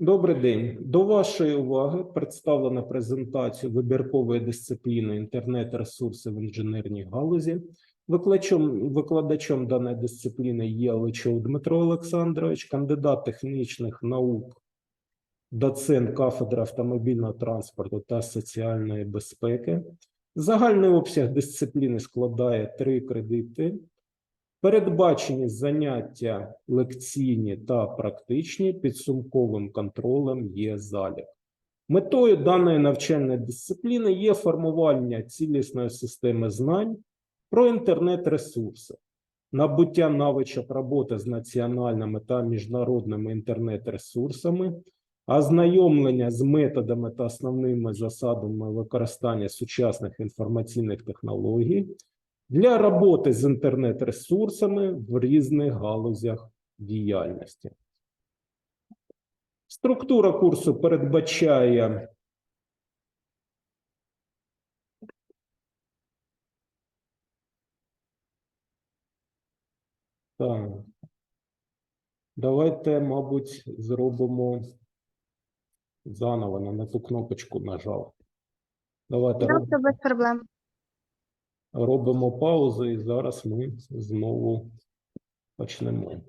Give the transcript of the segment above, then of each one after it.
Добрий день. До вашої уваги представлена презентація вибіркової дисципліни інтернет-ресурси в інженерній галузі. Викладачем, викладачем даної дисципліни є Личов Дмитро Олександрович, кандидат технічних наук, доцент кафедри автомобільного транспорту та соціальної безпеки. Загальний обсяг дисципліни складає три кредити. Передбачені заняття лекційні та практичні підсумковим контролем є залік. Метою даної навчальної дисципліни є формування цілісної системи знань про інтернет-ресурси, набуття навичок роботи з національними та міжнародними інтернет-ресурсами, ознайомлення з методами та основними засадами використання сучасних інформаційних технологій для роботи з інтернет-ресурсами в різних галузях діяльності. Структура курсу передбачає Так. Давайте, мабуть, зробимо заново, на ту кнопочку нажав. Давайте без проблем. Робимо паузу, і зараз ми знову почнемо.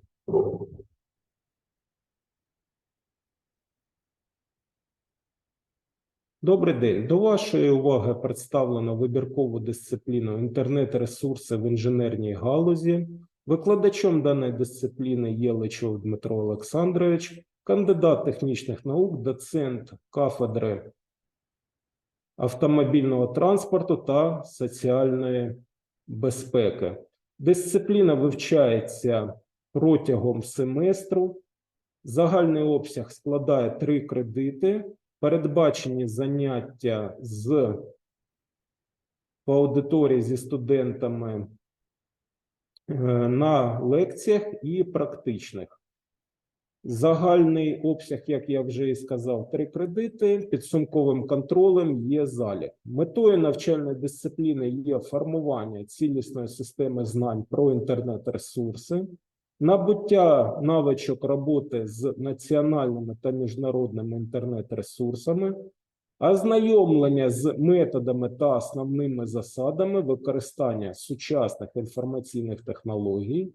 Добрий день. До вашої уваги представлено вибіркову дисципліну інтернет-ресурси в інженерній галузі. Викладачем даної дисципліни є Личов Дмитро Олександрович, кандидат технічних наук, доцент кафедри автомобільного транспорту та соціальної безпеки. Дисципліна вивчається протягом семестру. Загальний обсяг складає три кредити. Передбачені заняття з по аудиторії зі студентами е, на лекціях і практичних. Загальний обсяг, як я вже і сказав, три кредити. Підсумковим контролем є залік. Метою навчальної дисципліни є формування цілісної системи знань про інтернет-ресурси, набуття навичок роботи з національними та міжнародними інтернет-ресурсами, ознайомлення з методами та основними засадами використання сучасних інформаційних технологій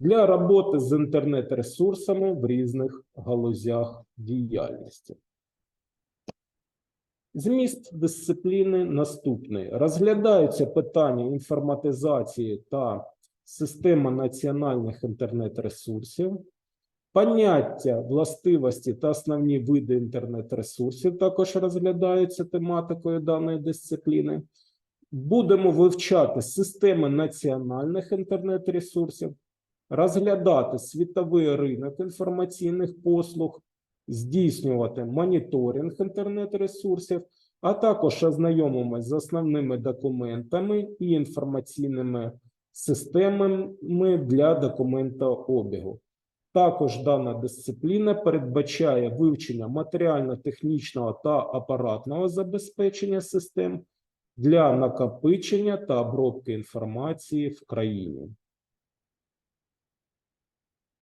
для роботи з інтернет-ресурсами в різних галузях діяльності. Зміст дисципліни наступний. Розглядаються питання інформатизації та система національних інтернет-ресурсів, поняття, властивості та основні види інтернет-ресурсів також розглядаються тематикою даної дисципліни. Будемо вивчати системи національних інтернет-ресурсів, розглядати світовий ринок інформаційних послуг, здійснювати моніторинг інтернет-ресурсів, а також ознайомимося з основними документами і інформаційними системами для документообігу. Також дана дисципліна передбачає вивчення матеріально-технічного та апаратного забезпечення систем для накопичення та обробки інформації в країні.